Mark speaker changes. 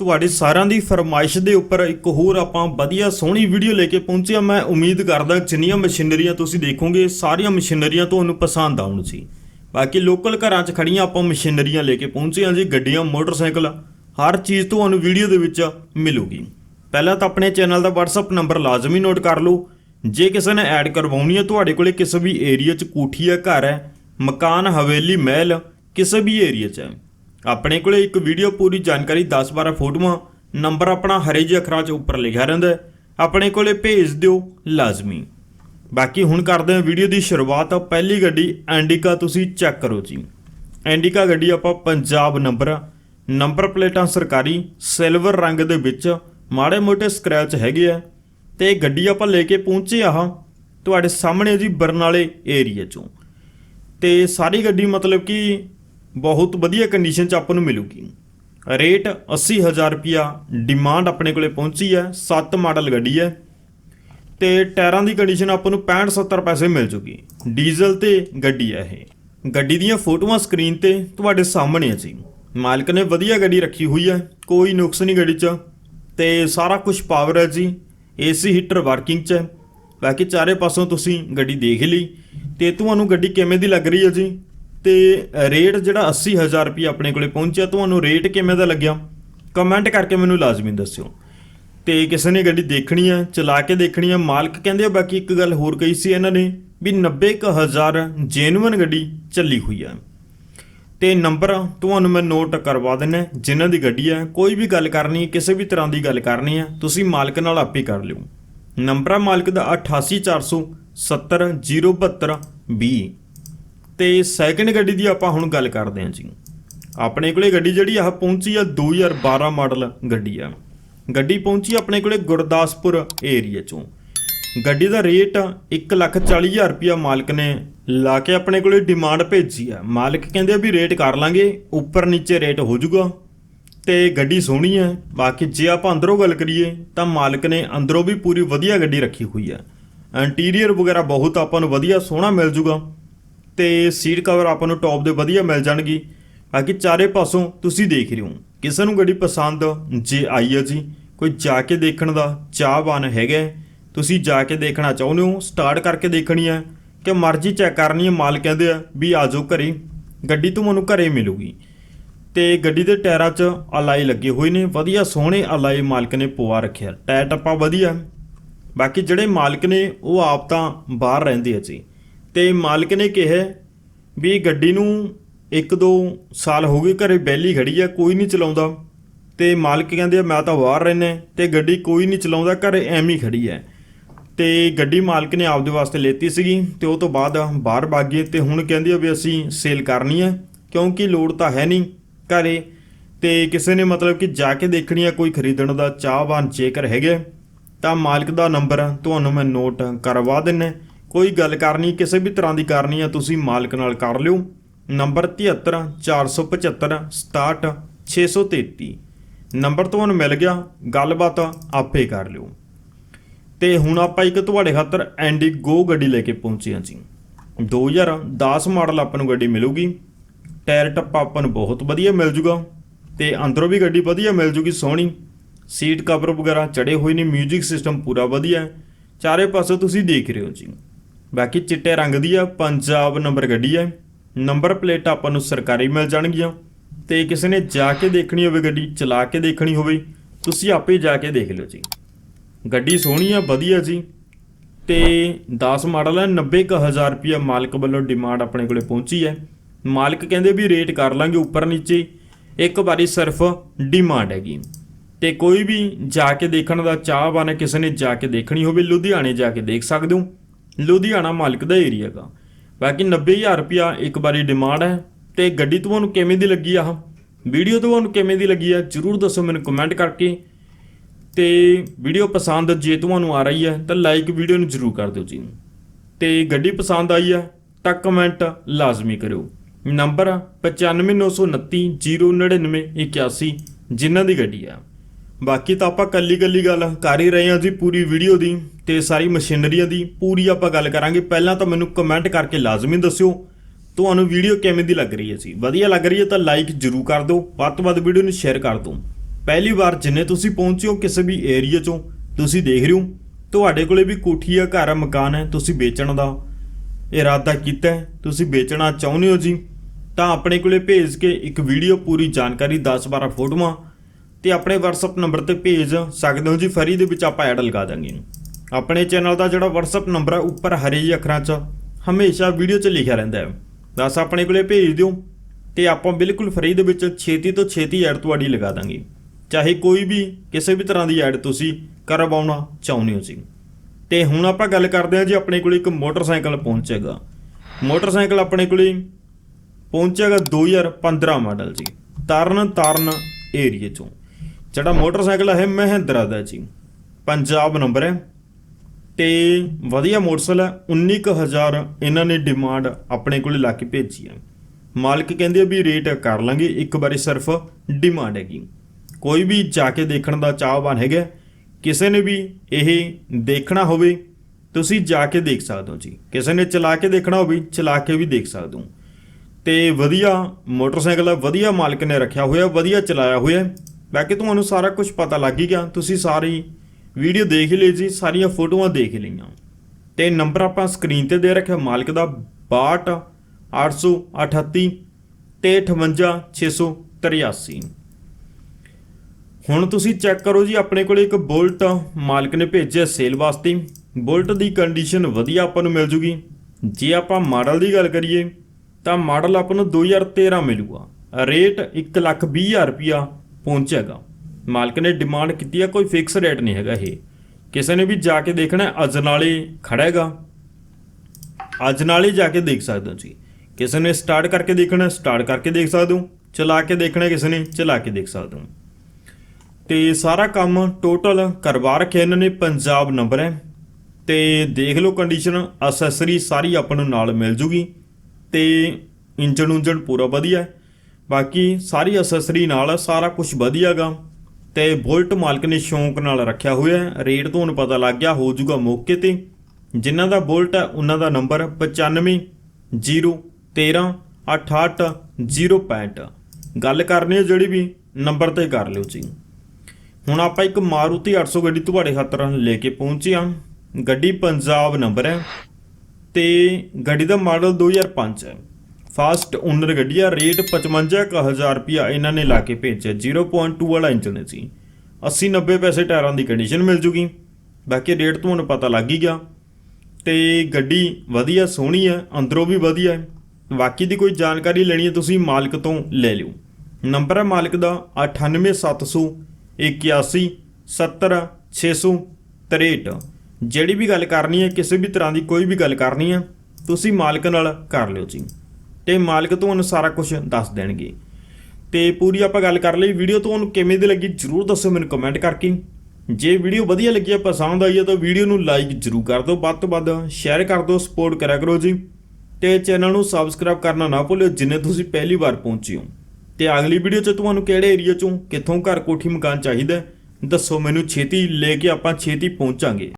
Speaker 1: ਤੁਹਾਡੇ ਸਾਰਿਆਂ ਦੀ ਫਰਮਾਇਸ਼ ਦੇ ਉੱਪਰ ਇੱਕ ਹੋਰ ਆਪਾਂ ਵਧੀਆ ਸੋਹਣੀ ਵੀਡੀਓ ਲੈ ਕੇ ਪਹੁੰਚੇ ਹਾਂ। ਮੈਂ ਉਮੀਦ ਕਰਦਾ ਜਿੰਨੀਆਂ ਮਸ਼ੀਨਰੀਆਂ ਤੁਸੀਂ ਦੇਖੋਗੇ, ਸਾਰੀਆਂ ਮਸ਼ੀਨਰੀਆਂ ਤੁਹਾਨੂੰ ਪਸੰਦ ਆਉਣ ਸੀ। ਬਾਕੀ ਲੋਕਲ ਘਰਾਂ 'ਚ ਖੜੀਆਂ ਆਪਾਂ ਮਸ਼ੀਨਰੀਆਂ ਲੈ ਕੇ ਪਹੁੰਚੇ ਹਾਂ ਜੀ, ਗੱਡੀਆਂ, ਮੋਟਰਸਾਈਕਲ, ਹਰ ਚੀਜ਼ ਤੁਹਾਨੂੰ ਵੀਡੀਓ ਦੇ ਵਿੱਚ ਮਿਲੂਗੀ। ਪਹਿਲਾਂ ਤਾਂ ਆਪਣੇ ਚੈਨਲ ਦਾ WhatsApp ਨੰਬਰ ਲਾਜ਼ਮੀ ਨੋਟ ਕਰ ਲਓ। ਜੇ ਕਿਸੇ ਨੇ ਐਡ ਕਰਵਾਉਣੀ ਹੈ, ਤੁਹਾਡੇ ਕੋਲੇ ਕਿਸੇ ਵੀ ਏਰੀਆ 'ਚ ਕੋਠੀ ਹੈ, ਘਰ ਹੈ, ਮਕਾਨ, ਹਵੇਲੀ, ਮਹਿਲ, ਕਿਸੇ ਵੀ ਏਰੀਆ 'ਚ ਹੈ। ਆਪਣੇ ਕੋਲੇ ਇੱਕ ਵੀਡੀਓ ਪੂਰੀ ਜਾਣਕਾਰੀ 10-12 ਫੋਟੋਆਂ, ਨੰਬਰ ਆਪਣਾ ਹਰੇ ਜਿਹੇ ਅੱਖਰਾਂ 'ਚ ਉੱਪਰ ਲਿਖਿਆ ਰਹਿੰਦਾ ਆਪਣੇ ਕੋਲੇ ਭੇਜ ਦਿਓ ਲਾਜ਼ਮੀ। ਬਾਕੀ ਹੁਣ ਕਰਦੇ ਹਾਂ ਵੀਡੀਓ ਦੀ ਸ਼ੁਰੂਆਤ। ਪਹਿਲੀ ਗੱਡੀ ਐਂਡਿਕਾ ਤੁਸੀਂ ਚੈੱਕ ਕਰੋ ਜੀ। ਐਂਡਿਕਾ ਗੱਡੀ ਆਪਾਂ ਪੰਜਾਬ ਨੰਬਰ ਨੰਬਰ ਪਲੇਟਾਂ ਸਰਕਾਰੀ, ਸਿਲਵਰ ਰੰਗ ਦੇ ਵਿੱਚ, ਮਾੜੇ ਮੋਟੇ ਸਕ੍ਰੈਚ ਹੈਗੇ ਆ। ਤੇ ਗੱਡੀ ਆਪਾਂ ਲੈ ਕੇ ਪਹੁੰਚੇ ਆਹ ਤੁਹਾਡੇ ਸਾਹਮਣੇ ਜੀ ਬਰਨਾਲੇ ਏਰੀਆ ਚੋਂ। ਤੇ ਸਾਰੀ ਗੱਡੀ ਮਤਲਬ ਕਿ ਬਹੁਤ ਵਧੀਆ ਕੰਡੀਸ਼ਨ 'ਚ ਆਪਾਂ ਨੂੰ ਮਿਲੂਗੀ। ਰੇਟ 80000 ਰੁਪਿਆ ਡਿਮਾਂਡ ਆਪਣੇ ਕੋਲੇ ਪਹੁੰਚੀ ਹੈ 7 ਮਾਡਲ ਗੱਡੀ ਹੈ। ਤੇ ਟਾਇਰਾਂ ਦੀ ਕੰਡੀਸ਼ਨ ਆਪਾਂ ਨੂੰ 65 70 ਪੈਸੇ ਮਿਲ ਜੂਗੀ। ਡੀਜ਼ਲ ਤੇ ਗੱਡੀ ਹੈ ਇਹ। ਗੱਡੀ ਦੀਆਂ ਫੋਟੋਆਂ ਸਕਰੀਨ ਤੇ ਤੁਹਾਡੇ ਸਾਹਮਣੇ ਹੈ ਜੀ। ਮਾਲਕ ਨੇ ਵਧੀਆ ਗੱਡੀ ਰੱਖੀ ਹੋਈ ਹੈ, ਕੋਈ ਨੁਕਸ ਨਹੀਂ ਗੱਡੀ 'ਚ। ਤੇ ਸਾਰਾ ਕੁਝ ਪਾਵਰ ਹੈ ਜੀ। ਏਸੀ ਹੀਟਰ ਵਰਕਿੰਗ 'ਚ ਹੈ। ਬਾਕੀ ਚਾਰੇ ਪਾਸੋਂ ਤੁਸੀਂ ਗੱਡੀ ਦੇਖ ਲਈ। ਤੇ ਤੁਹਾਨੂੰ ਗੱਡੀ ਕਿਵੇਂ ਦੀ ਲੱਗ ਰਹੀ ਹੈ ਜੀ? ਤੇ ਰੇਟ ਜਿਹੜਾ 80000 ਰੁਪਏ ਆਪਣੇ ਕੋਲੇ ਪਹੁੰਚਿਆ, ਤੁਹਾਨੂੰ ਰੇਟ ਕਿਵੇਂ ਦਾ ਲੱਗਿਆ? ਕਮੈਂਟ ਕਰਕੇ ਮੈਨੂੰ ਲਾਜ਼ਮੀ ਦੱਸਿਓ। ਤੇ ਕਿਸੇ ਨੇ ਗੱਡੀ ਦੇਖਣੀ ਹੈ ਚਲਾ ਕੇ ਦੇਖਣੀ ਹੈ ਮਾਲਕ ਕਹਿੰਦੇ ਆ, ਬਾਕੀ ਇੱਕ ਗੱਲ ਹੋਰ ਕਹੀ ਸੀ ਇਹਨਾਂ ਨੇ ਵੀ 90000 ਜੈਨੂਇਨ ਗੱਡੀ ਚੱਲੀ ਹੋਈ ਹੈ ਤੇ ਨੰਬਰ ਤੁਹਾਨੂੰ ਮੈਂ ਨੋਟ ਕਰਵਾ ਦਿੰਨਾ ਜਿਨ੍ਹਾਂ ਦੀ ਗੱਡੀ ਹੈ ਕੋਈ ਵੀ ਗੱਲ ਕਰਨੀ, ਕਿਸੇ ਵੀ ਤਰ੍ਹਾਂ ਦੀ ਗੱਲ ਕਰਨੀ ਹੈ ਤੁਸੀਂ ਮਾਲਕ ਨਾਲ ਆਪੇ ਕਰ ਲਿਓ। ਨੰਬਰ ਹੈ ਮਾਲਕ ਦਾ 8847707220 ਤੇ ਸੈਕਿੰਡ ਗੱਡੀ ਦੀ ਆਪਾਂ ਹੁਣ ਗੱਲ ਕਰਦੇ ਹਾਂ ਜੀ। ਆਪਣੇ ਕੋਲੇ ਗੱਡੀ ਜਿਹੜੀ ਆਹ ਪਹੁੰਚੀ ਆ 2012 ਮਾਡਲ ਗੱਡੀ ਆ। ਗੱਡੀ ਪਹੁੰਚੀ ਆਪਣੇ ਕੋਲੇ ਗੁਰਦਾਸਪੁਰ ਏਰੀਆ ਚੋਂ। ਗੱਡੀ ਦਾ ਰੇਟ 140000 ਰੁਪਇਆ ਮਾਲਕ ਨੇ ਲਾ ਕੇ ਆਪਣੇ ਕੋਲੇ ਡਿਮਾਂਡ ਭੇਜੀ ਆ। ਮਾਲਕ ਕਹਿੰਦੇ ਵੀ ਰੇਟ ਕਰ ਲਾਂਗੇ, ਉੱਪਰ ਨੀਚੇ ਰੇਟ ਹੋ ਜਾਊਗਾ। ਤੇ ਗੱਡੀ ਸੋਹਣੀ ਹੈ ਬਾਕੀ ਜੇ ਆਪਾਂ ਅੰਦਰੋਂ ਗੱਲ ਕਰੀਏ, ਤਾਂ ਮਾਲਕ ਨੇ ਅੰਦਰੋਂ ਵੀ ਪੂਰੀ ਵਧੀਆ ਗੱਡੀ ਰੱਖੀ ਹੋਈ ਹੈ ਇੰਟੀਰੀਅਰ ਵਗੈਰਾ ਬਹੁਤ ਆਪਾਂ ਨੂੰ ਵਧੀਆ ਸੋਹਣਾ ਮਿਲ ਜੂਗਾ ਤੇ ਸੀਟ ਕਵਰ ਆਪਾਂ ਨੂੰ ਟੌਪ ਦੇ ਵਧੀਆ ਮਿਲ ਜਾਣਗੀ। ਬਾਕੀ ਚਾਰੇ ਪਾਸੋਂ ਤੁਸੀਂ ਦੇਖ ਰਹੇ ਹੋ। ਕਿਸੇ ਨੂੰ ਗੱਡੀ ਪਸੰਦ, ਜੇ ਆਈ ਹੈ ਜੀ, ਕੋਈ ਜਾ ਕੇ ਦੇਖਣ ਦਾ ਚਾਹਵਾਨ ਹੈਗਾ ਤੁਸੀਂ ਜਾ ਕੇ ਦੇਖਣਾ ਚਾਹੁੰਦੇ ਹੋ ਸਟਾਰਟ ਕਰਕੇ ਦੇਖਣੀ ਹੈ ਕਿ ਮਰਜ਼ੀ ਚੈੱਕ ਕਰਨੀ ਹੈ ਮਾਲ ਕਹਿੰਦੇ ਆ ਵੀ ਆ ਜਾਓ ਘਰੇ, ਗੱਡੀ ਤੁਹਾਨੂੰ ਘਰੇ ਮਿਲੂਗੀ। ਤੇ ਗੱਡੀ ਦੇ ਟਾਇਰਾਂ 'ਚ ਅਲਾਈ ਲੱਗੇ ਹੋਏ ਨੇ, ਵਧੀਆ ਸੋਹਣੇ ਅਲਾਈ ਮਾਲਕ ਨੇ ਪਵਾ ਰੱਖਿਆ, ਟਾਇਰ ਟੱਪਾ ਵਧੀਆ। ਬਾਕੀ ਜਿਹੜੇ ਮਾਲਕ ਨੇ, ਉਹ ਆਪ ਤਾਂ ਬਾਹਰ ਰਹਿੰਦੇ ਆ ਜੀ। ਤੇ ਮਾਲਕ ਨੇ ਕਿਹਾ ਵੀ ਗੱਡੀ ਨੂੰ ਇੱਕ ਦੋ ਸਾਲ ਹੋ ਗਏ ਘਰੇ ਬੈਲੀ ਖੜੀ ਆ, ਕੋਈ ਨਹੀਂ ਚਲਾਉਂਦਾ। ਤੇ ਮਾਲਕ ਕਹਿੰਦੇ ਆ, ਮੈਂ ਤਾਂ ਬਾਹਰ ਰਹਿਣਾ ਤੇ ਗੱਡੀ ਕੋਈ ਨਹੀਂ ਚਲਾਉਂਦਾ, ਘਰੇ ਐਵੇਂ ਹੀ ਖੜੀ ਹੈ ਤੇ ਗੱਡੀ ਮਾਲਕ ਨੇ ਆਪਦੇ ਵਾਸਤੇ ਲੈਤੀ ਸੀਗੀ ਤੇ ਉਹ ਤੋਂ ਬਾਅਦ ਬਾਹਰ ਭੱਗ ਗਏ ਤੇ ਹੁਣ ਕਹਿੰਦੇ ਆ ਵੀ ਅਸੀਂ ਸੇਲ ਕਰਨੀ ਹੈ ਕਿਉਂਕਿ ਲੋੜ ਤਾਂ ਹੈ ਨਹੀਂ ਘਰੇ। ਤੇ ਕਿਸੇ ਨੇ ਮਤਲਬ ਕਿ ਜਾ ਕੇ ਦੇਖਣੀ ਹੈ ਕੋਈ ਖਰੀਦਣ ਦਾ ਚਾਹਵਾਨ ਜੇਕਰ ਹੈਗੇ ਤਾਂ ਮਾਲਕ ਦਾ ਨੰਬਰ ਤੁਹਾਨੂੰ ਮੈਂ ਨੋਟ ਕਰਵਾ ਦਿੰਨਾ ਕੋਈ ਗੱਲ ਕਰਨੀ, ਕਿਸੇ ਵੀ ਤਰ੍ਹਾਂ ਦੀ ਕਰਨੀ ਹੈ ਤੁਸੀਂ ਮਾਲਕ ਨਾਲ ਕਰ ਲਿਓ। ਨੰਬਰ 73 475 67 633 ਨੰਬਰ ਤੁਹਾਨੂੰ ਮਿਲ ਗਿਆ, ਗੱਲਬਾਤ ਆਪੇ ਕਰ ਲਿਓ। ਤੇ ਹੁਣ ਆਪਾਂ ਇੱਕ ਤੁਹਾਡੇ ਖਾਤਰ ਐਂਡੀਗੋ ਗੱਡੀ ਲੈ ਕੇ ਪਹੁੰਚੇ ਹਾਂ ਜੀ। 2010 ਮਾਡਲ ਆਪਾਂ ਨੂੰ ਗੱਡੀ ਮਿਲੂਗੀ। ਟਾਇਰ ਟੱਪਾ ਆਪਾਂ ਨੂੰ ਬਹੁਤ ਵਧੀਆ ਮਿਲ ਜੂਗਾ ਤੇ ਅੰਦਰੋਂ ਵੀ ਗੱਡੀ ਵਧੀਆ ਮਿਲ ਜੂਗੀ ਸੋਹਣੀ। ਸੀਟ ਕਵਰ ਵਗੈਰਾ ਚੜੇ ਹੋਏ ਨੇ 뮤직 ਸਿਸਟਮ ਪੂਰਾ ਵਧੀਆ। ਚਾਰੇ ਪਾਸੇ ਤੁਸੀਂ ਦੇਖ ਰਹੇ ਹੋ ਜੀ। ਬਾਕੀ ਚਿੱਟੇ ਰੰਗ ਦੀ ਆ, ਪੰਜਾਬ ਨੰਬਰ ਗੱਡੀ ਹੈ ਨੰਬਰ ਪਲੇਟ ਆਪਾਂ ਨੂੰ ਸਰਕਾਰੀ ਮਿਲ ਜਾਣਗੀਆਂ। ਤੇ ਕਿਸੇ ਨੇ ਜਾ ਕੇ ਦੇਖਣੀ ਹੋਵੇ ਗੱਡੀ, ਚਲਾ ਕੇ ਦੇਖਣੀ ਹੋਵੇ, ਤੁਸੀਂ ਆਪੇ ਜਾ ਕੇ ਦੇਖ ਲਿਓ ਜੀ। ਗੱਡੀ ਸੋਹਣੀ ਆ, ਵਧੀਆ ਜੀ। ਤੇ 10 ਮਾਡਲ ਹੈ 90000 ਰੁਪਿਆ ਮਾਲਕ ਵੱਲੋਂ ਡਿਮਾਂਡ ਆਪਣੇ ਕੋਲੇ ਪਹੁੰਚੀ ਹੈ ਮਾਲਕ ਕਹਿੰਦੇ ਵੀ ਰੇਟ ਕਰ ਲਾਂਗੇ ਉੱਪਰ ਨੀਚੇ। ਇੱਕ ਵਾਰੀ ਸਿਰਫ ਡਿਮਾਂਡ ਹੈਗੀ। ਤੇ ਕੋਈ ਵੀ ਜਾ ਕੇ ਦੇਖਣ ਦਾ ਚਾਹ ਹੈ, ਕਿਸੇ ਨੇ ਜਾ ਕੇ ਦੇਖਣੀ ਹੋਵੇ, ਲੁਧਿਆਣੇ ਜਾ ਕੇ ਦੇਖ ਸਕਦੇ ਹੋ। ਲੁਧਿਆਣਾ ਮਾਲਕ ਦਾ ਏਰੀਆ ਹੈਗਾ ਬਾਕੀ 90000 ਰੁਪਿਆ ਇੱਕ ਵਾਰੀ ਡਿਮਾਂਡ ਹੈ ਤੇ ਗੱਡੀ ਤੁਹਾਨੂੰ ਕਿਵੇਂ ਦੀ ਲੱਗੀ ਆ? ਵੀਡੀਓ ਤੁਹਾਨੂੰ ਕਿਵੇਂ ਦੀ ਲੱਗੀ ਆ? ਜਰੂਰ ਦੱਸੋ ਮੈਨੂੰ ਕਮੈਂਟ ਕਰਕੇ। ਤੇ ਵੀਡੀਓ ਪਸੰਦ ਜੇ ਤੁਹਾਨੂੰ ਆ ਰਹੀ ਹੈ, ਤਾਂ ਲਾਈਕ ਵੀਡੀਓ ਨੂੰ ਜਰੂਰ ਕਰ ਦਿਓ ਜੀ। ਤੇ ਗੱਡੀ ਪਸੰਦ ਆਈ ਹੈ ਤਾਂ ਕਮੈਂਟ ਲਾਜ਼ਮੀ ਕਰਿਓ। ਨੰਬਰ 9599909981 ਜਿਨ੍ਹਾਂ ਦੀ ਗੱਡੀ ਆ। ਬਾਕੀ ਤਾਂ ਆਪਾਂ ਕੱਲੀ ਕੱਲੀ ਗੱਲ ਕਰ ਹੀ ਰਹੇ ਹਾਂ ਜੀ ਪੂਰੀ ਵੀਡੀਓ ਦੀ ਤੇ ਸਾਰੀ ਮਸ਼ੀਨਰੀਆਂ ਦੀ, ਪੂਰੀ ਆਪਾਂ ਗੱਲ ਕਰਾਂਗੇ। ਪਹਿਲਾਂ ਤਾਂ ਮੈਨੂੰ ਕਮੈਂਟ ਕਰਕੇ ਲਾਜ਼ਮੀ ਦੱਸਿਓ, ਤੁਹਾਨੂੰ ਵੀਡੀਓ ਕਿਵੇਂ ਦੀ ਲੱਗ ਰਹੀ ਹੈ ਜੀ? ਵਧੀਆ ਲੱਗ ਰਹੀ ਹੈ ਤਾਂ ਲਾਈਕ ਜਰੂਰ ਕਰ ਦਿਓ, ਵੱਧ ਤੋਂ ਵੱਧ ਵੀਡੀਓ ਨੂੰ ਸ਼ੇਅਰ ਕਰ ਦਿਓ। ਪਹਿਲੀ ਵਾਰ ਜਿੰਨੇ ਤੁਸੀਂ ਪਹੁੰਚੇ ਹੋ ਕਿਸੇ ਵੀ ਏਰੀਆ ਚੋਂ, ਤੁਸੀਂ ਦੇਖ ਰਹੇ ਹੋ, ਤੁਹਾਡੇ ਕੋਲੇ ਵੀ ਕੋਠੀ ਆ, ਘਰ ਆ, ਮਕਾਨ ਹੈ, ਤੁਸੀਂ ਵੇਚਣ ਦਾ ਇਰਾਦਾ ਕੀਤਾ ਹੈ, ਤੁਸੀਂ ਵੇਚਣਾ ਚਾਹੁੰਦੇ ਹੋ ਜੀ, ਤਾਂ ਆਪਣੇ ਕੋਲੇ ਭੇਜ ਕੇ ਇੱਕ ਵੀਡੀਓ ਪੂਰੀ ਜਾਣਕਾਰੀ 10-12 ਫੋਟੋਆਂ ਤੇ ਆਪਣੇ WhatsApp ਨੰਬਰ ਤੇ ਭੇਜ ਸਕਦੇ ਹੋ ਜੀ, ਫਰੀ ਦੇ ਵਿੱਚ ਆਪਾਂ ਐਡ ਲਗਾ ਦਾਂਗੇ ਆਪਣੇ ਚੈਨਲ ਦਾ ਜਿਹੜਾ WhatsApp ਨੰਬਰ ਹੈ ਉੱਪਰ ਹਰੇ ਜਿਹੇ ਅੱਖਰਾਂ 'ਚ ਹਮੇਸ਼ਾ ਵੀਡੀਓ 'ਚ ਲਿਖਿਆ ਰਹਿੰਦਾ ਹੈ। ਬਸ ਆਪਣੇ ਕੋਲੇ ਭੇਜ ਦਿਓ ਤੇ ਆਪਾਂ ਬਿਲਕੁਲ ਫਰੀ ਦੇ ਵਿੱਚ ਛੇਤੀ ਤੋਂ ਛੇਤੀ ਐਡ ਤੁਹਾਡੀ ਲਗਾ ਦਾਂਗੇ। ਚਾਹੇ ਕੋਈ ਵੀ ਕਿਸੇ ਵੀ ਤਰ੍ਹਾਂ ਦੀ ਐਡ ਤੁਸੀਂ ਕਰਵਾਉਣਾ ਚਾਹੁੰਦੇ ਹੋ ਜੀ। ਤੇ ਹੁਣ ਆਪਾਂ ਗੱਲ ਕਰਦੇ ਹਾਂ ਜੀ, ਆਪਣੇ ਕੋਲ ਇੱਕ ਮੋਟਰਸਾਈਕਲ ਪਹੁੰਚੇਗਾ। ਮੋਟਰਸਾਈਕਲ ਆਪਣੇ ਕੋਲੇ ਪਹੁੰਚੇਗਾ 2015 ਮਾਡਲ ਜੀ, ਤਰਨ ਤਾਰਨ ਏਰੀਏ ਚੋਂ। ਜਿਹੜਾ ਮੋਟਰਸਾਈਕਲ ਹੈ ਮਹਿੰਦਰਾ ਦਾ ਜੀ। ਪੰਜਾਬ ਨੰਬਰ ਹੈ। ਤੇ ਵਧੀਆ ਮੋਟਰਸਾਈਕਲ ਹੈ। 19000 ਇਹਨਾਂ ਨੇ ਡਿਮਾਂਡ ਆਪਣੇ ਕੋਲ ਲਾ ਕੇ ਭੇਜੀ ਹੈ। ਮਾਲਕ ਕਹਿੰਦੇ ਆ ਵੀ ਰੇਟ ਕਰ ਲਾਂਗੇ। ਇੱਕ ਵਾਰੀ ਸਿਰਫ ਡਿਮਾਂਡ ਹੈਗੀ। ਕੋਈ ਵੀ ਜਾ ਕੇ ਦੇਖਣ ਦਾ ਚਾਹਵਾਨ ਹੈਗਾ ਕਿਸੇ ਨੇ ਵੀ ਇਹ ਦੇਖਣਾ ਹੋਵੇ, ਤੁਸੀਂ ਜਾ ਕੇ ਦੇਖ ਸਕਦੇ ਹੋ ਜੀ। ਕਿਸੇ ਨੇ ਚਲਾ ਕੇ ਦੇਖਣਾ ਹੋਵੇ, ਚਲਾ ਕੇ ਵੀ ਦੇਖ ਸਕਦੇ ਹੋ। ਤੇ ਵਧੀਆ ਮੋਟਰਸਾਈਕਲ ਹੈ। ਵਧੀਆ ਮਾਲਕ ਨੇ ਰੱਖਿਆ ਹੋਇਆ, ਵਧੀਆ ਚਲਾਇਆ ਹੋਇਆ ਬਾਕੀ ਤੁਹਾਨੂੰ ਸਾਰਾ ਕੁਝ ਪਤਾ ਲੱਗ ਹੀ ਗਿਆ। ਤੁਸੀਂ ਸਾਰੀ ਵੀਡੀਓ ਦੇਖ ਹੀ ਲਈ ਜੀ, ਸਾਰੀਆਂ ਫੋਟੋਆਂ ਦੇਖ ਲਈਆਂ। ਤੇ ਨੰਬਰ ਆਪਾਂ ਸਕਰੀਨ ਤੇ ਦੇ ਰੱਖਿਆ, ਮਾਲਕ ਦਾ 62 838 ਤੇ 58 683 ਹੁਣ ਤੁਸੀਂ ਚੈੱਕ ਕਰੋ ਜੀ, ਆਪਣੇ ਕੋਲ ਇੱਕ ਬੁਲਟ ਮਾਲਕ ਨੇ ਭੇਜਿਆ ਸੇਲ ਵਾਸਤੇ। ਬੁਲਟ ਦੀ ਕੰਡੀਸ਼ਨ ਵਧੀਆ ਆਪਾਂ ਨੂੰ ਮਿਲ ਜੂਗੀ। ਜੇ ਆਪਾਂ ਮਾਡਲ ਦੀ ਗੱਲ ਕਰੀਏ, ਤਾਂ ਮਾਡਲ ਆਪਾਂ ਨੂੰ 2013 ਮਿਲੂਗਾ। ਰੇਟ 120000 ਰੁਪਿਆ ਪਹੁੰਚੇਗਾ। ਮਾਲਕ ਨੇ ਡਿਮਾਂਡ ਕੀਤੀ ਹੈ ਕੋਈ ਫਿਕਸ ਰੇਟ ਨਹੀਂ ਹੈਗਾ ਇਹ। ਕਿਸੇ ਨੇ ਵੀ ਜਾ ਕੇ ਦੇਖਣਾ ਹੈ, ਅਜਨਾਲੇ ਖੜਾ ਹੈਗਾ। ਅਜਨਾਲੇ ਜਾ ਕੇ ਦੇਖ ਸਕਦੇ ਹੋ ਜੀ ਕਿਸੇ ਨੇ ਸਟਾਰਟ ਕਰਕੇ ਦੇਖਣਾ ਸਟਾਰਟ ਕਰਕੇ ਦੇਖ ਸਕਦੇ ਹੋ। ਚਲਾ ਕੇ ਦੇਖਣਾ ਕਿਸੇ ਨੇ ਚਲਾ ਕੇ ਦੇਖ ਸਕਦੇ ਹੋ। ਤੇ ਸਾਰਾ ਕੰਮ ਟੋਟਲ ਕਰਵਾ ਰੱਖਿਆ ਇਹਨਾਂ ਨੇ ਪੰਜਾਬ ਨੰਬਰ ਹੈ। ਤੇ ਦੇਖ ਲਓ ਕੰਡੀਸ਼ਨ ਅਸੈਸਰੀ ਸਾਰੀ ਆਪਾਂ ਨੂੰ ਨਾਲ ਮਿਲ ਜੂਗੀ। ਤੇ ਇੰਜਨ ਉਂਜਨ ਪੂਰਾ ਵਧੀਆ ਹੈ। ਬਾਕੀ ਸਾਰੀ ਅਸੈਸਰੀ ਨਾਲ ਹੈ, ਸਾਰਾ ਕੁਝ ਵਧੀਆਗਾ। ਤੇ ਬੁਲਟ ਮਾਲਕ ਨੇ ਸ਼ੌਂਕ ਨਾਲ ਰੱਖਿਆ ਹੋਇਆ ਹੈ। ਰੇਟ ਤੁਹਾਨੂੰ ਪਤਾ ਲੱਗ ਗਿਆ ਹੋ ਜਾਊਗਾ ਮੌਕੇ ਤੇ। ਜਿਨ੍ਹਾਂ ਦਾ ਬੁਲਟ ਹੈ ਉਹਨਾਂ ਦਾ ਨੰਬਰ 95 013 68 065 ਗੱਲ ਕਰਨੀ ਹੈ ਜਿਹੜੀ ਵੀ ਨੰਬਰ ਤੇ ਕਰ ਲਿਓ ਜੀ। ਹੁਣ ਆਪਾਂ ਇੱਕ ਮਾਰੂਤੀ 800 ਗੱਡੀ ਤੁਹਾਡੇ ਖਾਤਰ ਲੈ ਕੇ ਪਹੁੰਚੇ ਹਾਂ। ਗੱਡੀ ਪੰਜਾਬ ਨੰਬਰ ਹੈ ਤੇ ਗੱਡੀ ਦਾ ਮਾਡਲ 2005 ਹੈ। ਫਾਸਟ ਓਨਰ ਗੱਡੀ ਆ, ਰੇਟ 55000 ਰੁਪਿਆ ਇਹਨਾਂ ਨੇ ਲਾ ਕੇ ਭੇਜਿਆ 0.2 ਵਾਲਾ ਇੰਜਨ ਹੈ ਜੀ। 80 90 ਪੈਸੇ ਟਾਇਰਾਂ ਦੀ ਕੰਡੀਸ਼ਨ ਮਿਲ ਜੂਗੀ। ਬਾਕੀ ਰੇਟ ਤੁਹਾਨੂੰ ਪਤਾ ਲੱਗ ਹੀ ਗਿਆ। ਤੇ ਗੱਡੀ ਵਧੀਆ, ਸੋਹਣੀ ਹੈ, ਅੰਦਰੋਂ ਵੀ ਵਧੀਆ ਹੈ। ਬਾਕੀ ਦੀ ਕੋਈ ਜਾਣਕਾਰੀ ਲੈਣੀ ਹੈ, ਤੁਸੀਂ ਮਾਲਕ ਤੋਂ ਲੈ ਲਿਓ। ਨੰਬਰ ਹੈ ਮਾਲਕ ਦਾ 98700 81 70 663 ਜਿਹੜੀ ਵੀ ਗੱਲ ਕਰਨੀ ਹੈ, ਕਿਸੇ ਵੀ ਤਰ੍ਹਾਂ ਦੀ ਕੋਈ ਵੀ ਗੱਲ ਕਰਨੀ ਹੈ, ਤੁਸੀਂ ਮਾਲਕ ਨਾਲ ਕਰ ਲਿਓ ਜੀ। ਤੇ ਮਾਲਕ ਤੁਹਾਨੂੰ ਸਾਰਾ ਕੁਝ ਦੱਸ ਦੇਣਗੇ। ਤੇ ਪੂਰੀ ਆਪਾਂ ਗੱਲ ਕਰ ਲਈ, ਵੀਡੀਓ ਤੁਹਾਨੂੰ ਕਿਵੇਂ ਦੀ ਲੱਗੀ ਜਰੂਰ ਦੱਸੋ ਮੈਨੂੰ ਕਮੈਂਟ ਕਰਕੇ। ਜੇ ਵੀਡੀਓ ਵਧੀਆ ਲੱਗੀ ਆ ਪਸੰਦ ਆਈ ਹੈ ਤਾਂ ਵੀਡੀਓ ਨੂੰ ਲਾਈਕ ਜਰੂਰ ਕਰ ਦਿਓ। ਵੱਧ ਤੋਂ ਵੱਧ ਸ਼ੇਅਰ ਕਰ ਦਿਓ ਸਪੋਰਟ ਕਰਿਆ ਕਰੋ ਜੀ। ਤੇ ਚੈਨਲ ਨੂੰ ਸਬਸਕ੍ਰਾਈਬ ਕਰਨਾ ਨਾ ਭੁੱਲਿਓ, ਜਿੰਨੇ ਤੁਸੀਂ ਪਹਿਲੀ ਵਾਰ ਪਹੁੰਚੇ ਹੋ। ਤੇ ਅਗਲੀ ਵੀਡੀਓ 'ਚ ਤੁਹਾਨੂੰ ਕਿਹੜੇ ਏਰੀਆ 'ਚੋਂ ਕਿੱਥੋਂ ਘਰ ਕੋਠੀ ਮਕਾਨ ਚਾਹੀਦਾ ਦੱਸੋ ਮੈਨੂੰ। ਛੇਤੀ ਲੈ ਕੇ ਆਪਾਂ ਛੇਤੀ ਪਹੁੰਚਾਂਗੇ।